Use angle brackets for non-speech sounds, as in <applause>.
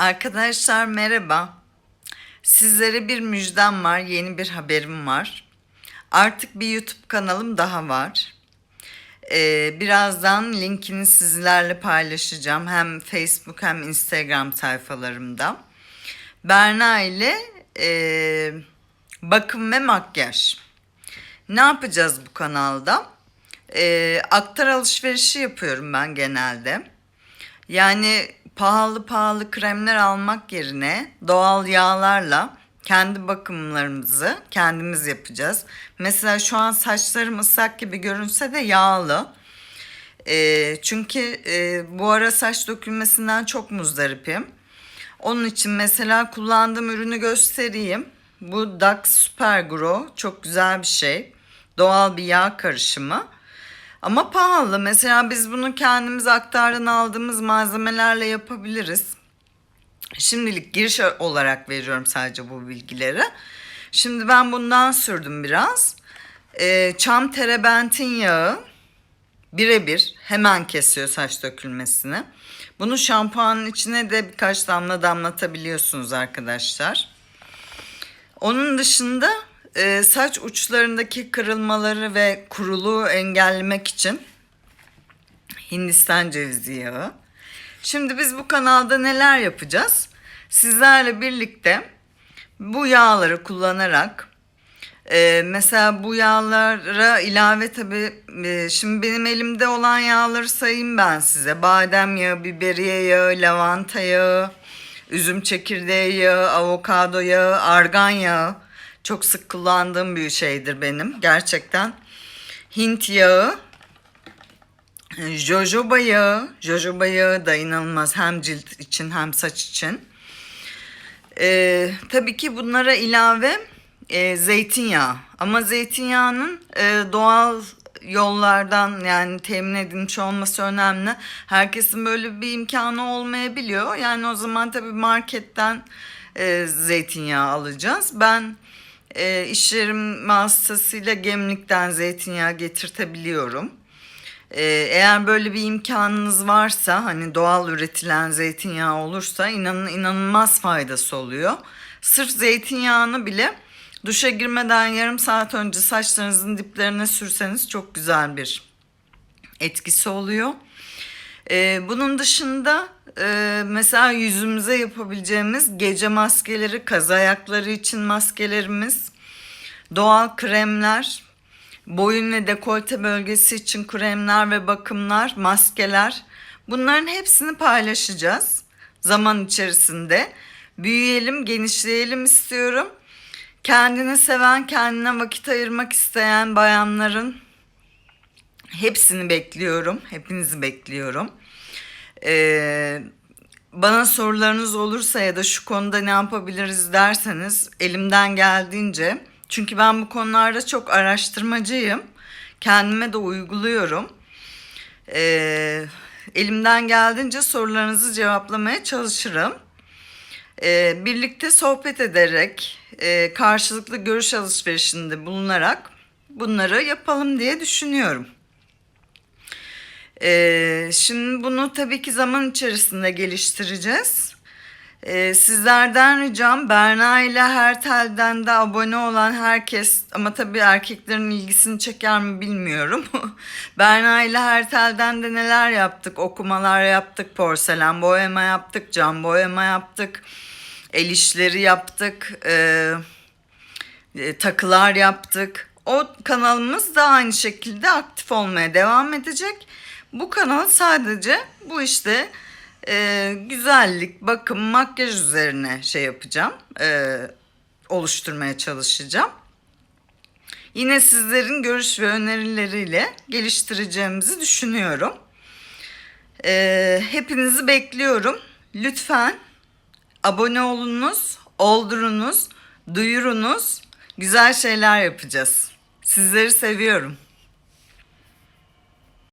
Arkadaşlar merhaba. Sizlere bir müjdem var, yeni bir haberim var. Artık bir YouTube kanalım daha var. Ee, birazdan linkini sizlerle paylaşacağım. Hem Facebook hem Instagram sayfalarımda. Berna ile e, bakım ve makyaj. Ne yapacağız bu kanalda? Ee, aktar alışverişi yapıyorum ben genelde. Yani pahalı pahalı kremler almak yerine doğal yağlarla kendi bakımlarımızı kendimiz yapacağız. Mesela şu an saçlarım ıslak gibi görünse de yağlı. Ee, çünkü e, bu ara saç dökülmesinden çok muzdaripim. Onun için mesela kullandığım ürünü göstereyim. Bu Dax Super Grow çok güzel bir şey. Doğal bir yağ karışımı. Ama pahalı. Mesela biz bunu kendimiz aktardan aldığımız malzemelerle yapabiliriz. Şimdilik giriş olarak veriyorum sadece bu bilgileri. Şimdi ben bundan sürdüm biraz. Ee, çam terebentin yağı birebir hemen kesiyor saç dökülmesini. Bunu şampuanın içine de birkaç damla damlatabiliyorsunuz arkadaşlar. Onun dışında e, saç uçlarındaki kırılmaları ve kuruluğu engellemek için Hindistan cevizi yağı. Şimdi biz bu kanalda neler yapacağız? Sizlerle birlikte bu yağları kullanarak e, mesela bu yağlara ilave tabi e, şimdi benim elimde olan yağları sayayım ben size. Badem yağı, biberiye yağı, lavanta yağı, üzüm çekirdeği yağı, avokado yağı, argan yağı. Çok sık kullandığım bir şeydir benim gerçekten. Hint yağı, jojoba yağı. Jojoba yağı da inanılmaz hem cilt için hem saç için. Ee, tabii ki bunlara ilave e, zeytinyağı. Ama zeytinyağının e, doğal yollardan yani temin edilmiş olması önemli. Herkesin böyle bir imkanı olmayabiliyor. Yani o zaman tabii marketten e, zeytinyağı alacağız. Ben e, iş yerim vasıtasıyla Gemlik'ten zeytinyağı getirtebiliyorum. E, eğer böyle bir imkanınız varsa hani doğal üretilen zeytinyağı olursa inanın inanılmaz faydası oluyor. Sırf zeytinyağını bile duşa girmeden yarım saat önce saçlarınızın diplerine sürseniz çok güzel bir etkisi oluyor. Ee, bunun dışında e, mesela yüzümüze yapabileceğimiz gece maskeleri, kaz ayakları için maskelerimiz, doğal kremler, boyun ve dekolte bölgesi için kremler ve bakımlar, maskeler. Bunların hepsini paylaşacağız zaman içerisinde. Büyüyelim, genişleyelim istiyorum. Kendini seven, kendine vakit ayırmak isteyen bayanların hepsini bekliyorum. Hepinizi bekliyorum. Ee, bana sorularınız olursa ya da şu konuda ne yapabiliriz derseniz elimden geldiğince çünkü ben bu konularda çok araştırmacıyım. Kendime de uyguluyorum. Ee, elimden geldiğince sorularınızı cevaplamaya çalışırım. Ee, birlikte sohbet ederek, e, karşılıklı görüş alışverişinde bulunarak bunları yapalım diye düşünüyorum. Ee, şimdi bunu tabii ki zaman içerisinde geliştireceğiz. Ee, sizlerden ricam Berna ile her telden de abone olan herkes ama tabii erkeklerin ilgisini çeker mi bilmiyorum. <laughs> Berna ile her telden de neler yaptık? Okumalar yaptık, porselen boyama yaptık, cam boyama yaptık, el işleri yaptık, e, e, takılar yaptık. O kanalımız da aynı şekilde aktif olmaya devam edecek. Bu kanal sadece bu işte e, güzellik, bakım, makyaj üzerine şey yapacağım. E, oluşturmaya çalışacağım. Yine sizlerin görüş ve önerileriyle geliştireceğimizi düşünüyorum. E, hepinizi bekliyorum. Lütfen abone olunuz, oldurunuz, duyurunuz. Güzel şeyler yapacağız. Sizleri seviyorum.